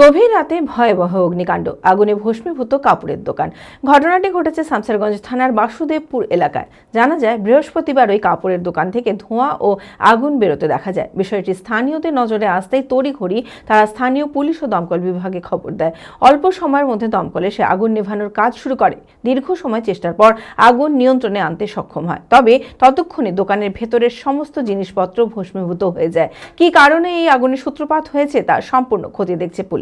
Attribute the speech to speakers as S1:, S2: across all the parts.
S1: গভীর রাতে ভয়াবহ অগ্নিকাণ্ড। আগুনে ভস্মীভূত কাপড়ের দোকান। ঘটনাটি ঘটেছে শামসারগঞ্জ থানার বাসুদেবপুর এলাকায়। জানা যায়, বৃহস্পতিবার ওই কাপড়ের দোকান থেকে ধোঁয়া ও আগুন বেরোতে দেখা যায়। বিষয়টি স্থানীয়দের নজরে আসতেই তড়িঘড়ি তারা স্থানীয় পুলিশ ও দমকল বিভাগে খবর দেয়। অল্প সময়ের মধ্যে দমকলে সে আগুন নেভানোর কাজ শুরু করে। দীর্ঘ সময় চেষ্টার পর আগুন নিয়ন্ত্রণে আনতে সক্ষম হয়। তবে ততক্ষণে দোকানের ভেতরের সমস্ত জিনিসপত্র ভস্মীভূত হয়ে যায়। কী কারণে এই আগুনের সূত্রপাত হয়েছে, তার সম্পূর্ণ ক্ষতি দেখছে পুলিশ।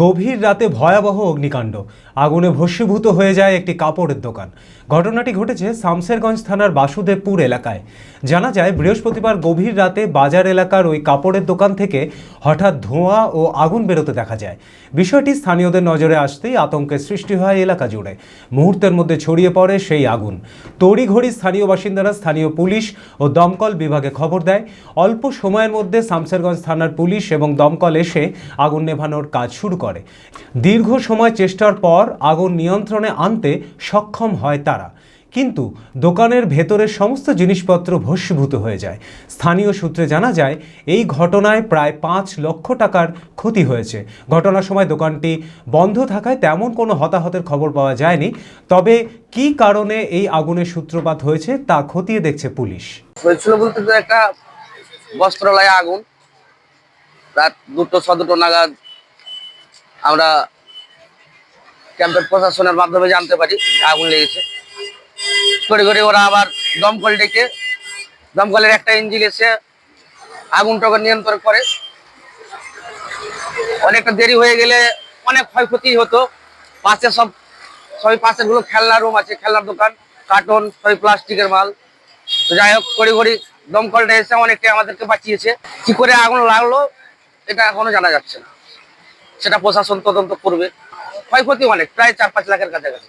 S2: গভীর রাতে ভয়াবহ অগ্নিকাণ্ড। আগুনে ভস্মীভূত হয়ে যায় একটি কাপড়ের দোকান। ঘটনাটি ঘটেছে শামসেরগঞ্জ থানার বাসুদেবপুর এলাকায়। জানা যায়, বৃহস্পতিবার গভীর রাতে বাজার এলাকার ওই কাপড়ের দোকান থেকে হঠাৎ ধোঁয়া ও আগুন বেরোতে দেখা যায়। বিষয়টি স্থানীয়দের নজরে আসতেই আতঙ্কের সৃষ্টি হয় এলাকা জুড়ে। মুহূর্তের মধ্যে ছড়িয়ে পড়ে সেই আগুন। তড়িঘড়ি স্থানীয় বাসিন্দারা, স্থানীয় পুলিশ ও দমকল বিভাগে খবর দেয়, অল্প সময়ের মধ্যে শামসেরগঞ্জ থানার পুলিশ এবং দমকল এসে আগুন নেভানোর কাজ শুরু দীর্ঘ সময় চেষ্টার পর আগুন নিয়ন্ত্রণে আনতে সক্ষম হয় তারা। কিন্তু দোকানের ভেতরের সমস্ত জিনিসপত্র ভস্মীভূত হয়ে যায়। স্থানীয় সূত্রে জানা যায়, এই ঘটনায় প্রায় পাঁচ লক্ষ টাকার ক্ষতি হয়েছে। ঘটনার সময় দোকানটি বন্ধ থাকায় তেমন কোনো হতাহতের খবর পাওয়া যায়নি। তবে কি কারণে এই আগুনের সূত্রপাত হয়েছে তা খতিয়ে দেখছে পুলিশ।
S3: হয়েছিল বলতে একটা বস্ত্রালয়ে আগুন। রাত দুটো ছ দুটো নাগাদ আমরা ক্যাম্পের প্রশাসনের মাধ্যমে জানতে পারি, আগুন লেগেছে। করে করে ওরা আবার দমকল ডেকে, দমকলের একটা ইঞ্জিন এসে আগুন টগর নিয়ন্ত্রণ করে। অনেকটা দেরি হয়ে গেলে অনেক ক্ষয়ক্ষতি হতো। পাশে সব, সবই পাশেরগুলো খেলনার রুম আছে, খেলনার দোকান কার্টন সবই প্লাস্টিকের মাল। তো যাই হোক কড়ি ঘড়ি দমকলটা এসে অনেকটাই আমাদেরকে বাঁচিয়েছে। কি করে আগুন লাগল, এটা এখনও জানা যাচ্ছে না। সেটা প্রশাসন তদন্ত করবে। ক্ষয়ক্ষতি অনেক প্রায় চার পাঁচ লাখের কাছাকাছি।